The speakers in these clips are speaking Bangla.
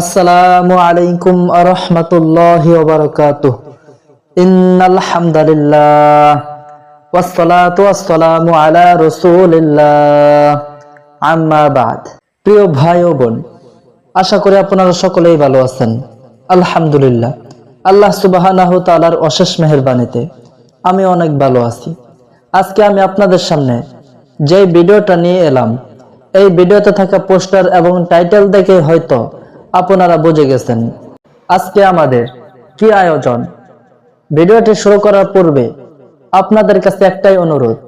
আসসালামু আলাইকুম আরহামতুল্লাহ ওবরকাতুহ ইন্নাল হামদুলিল্লাহ ওয়াসসালাতু ওয়াসসালামু আলা রাসূলিল্লাহ। আম্মা বাদ। প্রিয় ভাই ও বোন, আশা করি আপনারা সকলেই ভালো আছেন। আলহামদুলিল্লাহ। আল্লাহ সুবহানাহু তাআলার অশেষ মেহেরবানিতে আমি অনেক ভালো আছি। আজকে আমি আপনাদের সামনে যে ভিডিওটা নিয়ে এলাম, এই ভিডিওতে থাকা পোস্টার এবং টাইটেল দেখে হয়তো আপনারা বুঝে গেছেন। আজকে আমাদের কি আয়োজন? ভিডিওটি শুরু করার পূর্বে আপনাদের কাছে একটাই অনুরোধ।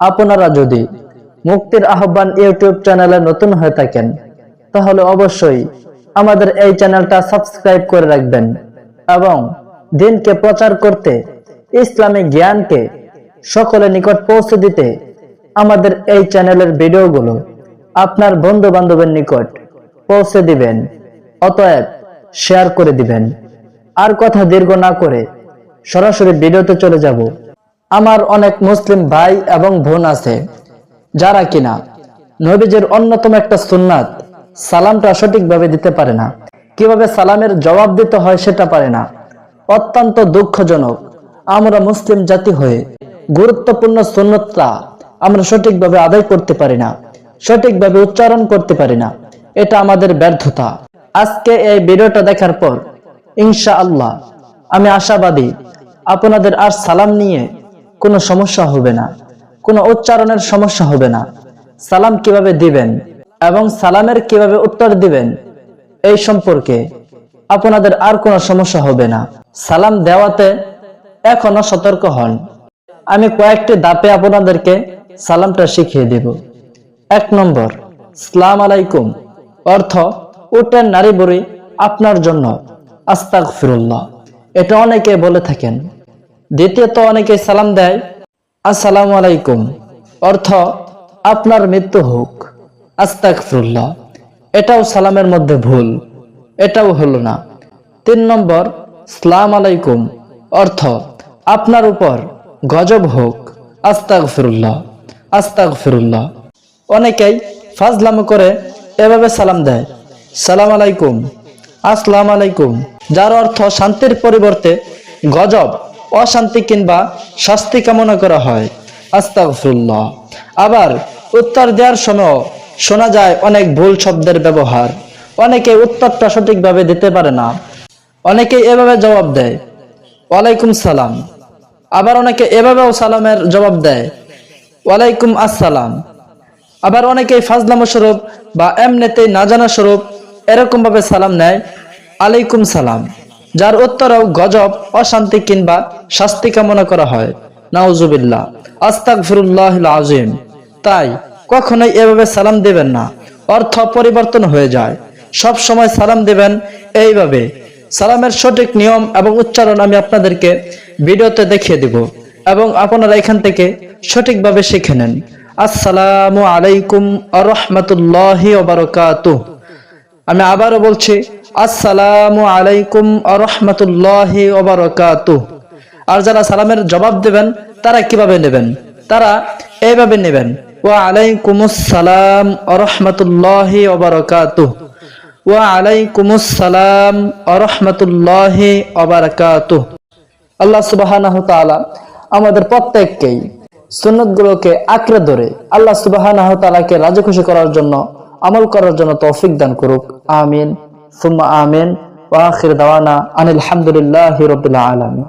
আপনারা যদি মুক্তির আহ্বান ইউটিউব চ্যানেলে নতুন হয়ে থাকেন, তাহলে অবশ্যই আমাদের এই চ্যানেলটা সাবস্ক্রাইব করে রাখবেন এবং দিনকে প্রচার করতে ইসলামিক জ্ঞানকে সকলের নিকট পৌঁছে দিতে আমাদের এই চ্যানেলের ভিডিওগুলো আপনার বন্ধু বান্ধবের নিকট পৌঁছে দিবেন। অতএব শেয়ার করে দিবেন। আর কথা দীর্ঘ না করে সরাসরি ভিডিওতে চলে যাব। আমার অনেক মুসলিম ভাই এবং বোন আছে, যারা কিনা নবীজের অন্যতম একটা সুন্নাত সালামটা সঠিকভাবে দিতে পারে না। কীভাবে সালামের জবাব দিতে হয় সেটা পারে না। অত্যন্ত দুঃখজনক। আমরা মুসলিম জাতি হয়ে গুরুত্বপূর্ণ সুন্নতটা আমরা সঠিকভাবে আদায় করতে পারি না, সঠিকভাবে উচ্চারণ করতে পারি না। এটা আমাদের ব্যর্থতা। আজকে এই ভিডিওটা দেখার পর ইনশা আল্লাহ আমি আশাবাদী, আপনাদের আর সালাম নিয়ে কোনো সমস্যা হবে না, কোনো উচ্চারণের সমস্যা হবে না। সালাম কীভাবে দিবেন এবং সালামের কীভাবে উত্তর দিবেন, এই সম্পর্কে আপনাদের আর কোনো সমস্যা হবে না। সালাম দেওয়াতে এখনও সতর্ক হন। আমি কয়েকটি দাপে আপনাদেরকে সালামটা শিখিয়ে দেব। এক নম্বর, সালাম আলাইকুম, অর্থ উটের নারী বড়ি আপনার জন্য। আস্তাক ফিরুল্লাহ এটা অনেকে বলে থাকেন। দ্বিতীয়ত অনেকে সালাম দেয়, আসসালামু আলাইকুম। অর্থ, আপনার মৃত্যু হোক। আস্তাক ফিরুল্লাহ এটাও সালামের মধ্যে ভুল। এটাও হলো না। তিন নম্বর, সালাম আলাইকুম। অর্থ, আপনার উপর গজব হোক। আস্তাক ফিরুল্লাহ আস্তাক ফিরুল্লাহ অনেকেই ফাজলাম করে এভাবে সালাম দেয়। সালাম আলাইকুম। আসসালাম আলাইকুম। যার অর্থ শান্তির পরিবর্তে গজব, অশান্তি কিংবা শাস্তি কামনা করা হয়। আস্তাগফিরুল্লাহ। আবার উত্তর দেওয়ার সময় শোনা যায় অনেক ভুল শব্দের ব্যবহার। অনেকে উত্তরটা সঠিকভাবে দিতে পারে না। অনেকে এভাবে জবাব দেয়, ওয়ালাইকুম সালাম। আবার অনেকে এভাবেও সালামের জবাব দেয়, ওয়ালাইকুম আসসালাম। আবার অনেকেই ফাজলামো স্বরূপ বা এমনিতেই না জানা স্বরূপ এরকম ভাবে সালাম নেয়, আলাইকুম সালাম, যার উত্তরেও গজব, অশান্তি কিংবা শাস্তি কামনা করা হয়। নাউজুবিল্লাহ আস্তাক ফিরুল্লাহ আজিম তাই কখনোই এভাবে সালাম দেবেন না, অর্থ পরিবর্তন হয়ে যায়। সব সময় সালাম দেবেন এইভাবে। সালামের সঠিক নিয়ম এবং উচ্চারণ আমি আপনাদেরকে ভিডিওতে দেখিয়ে দিব এবং আপনারা এখান থেকে সঠিকভাবে শিখে নেন। আসসালামু আলাইকুম আরহামতুল্লাহি ওবরকাতুহ আমি আবারও বলছি, আসসালামু আলাইকুম আরহামতুল্লাহি ওবরকাতুহ আর যারা সালামের জবাব দেবেন, তারা কীভাবে নেবেন? তারা এইভাবে নেবেন, ওয়া আলাইকুম আসসালাম আরহামতুল্লাহি ওবরকাতুহ ওয়া আলাইকুম আসসালাম আরহামতুল্লাহি আল্লাহ সুবহানাহু আমাদের প্রত্যেককেই সুন্নতগুলোকে আঁকড়ে ধরে, আল্লাহ সুবহানাহু তাআলাকে রাজি করার জন্য আমল করার জন্য তৌফিক দান করুক। আমিন। সুম্মা আমিন। ওয়া আখির দাওয়ানা আনিল হামদুলিল্লাহি রাব্বিল আলামিন।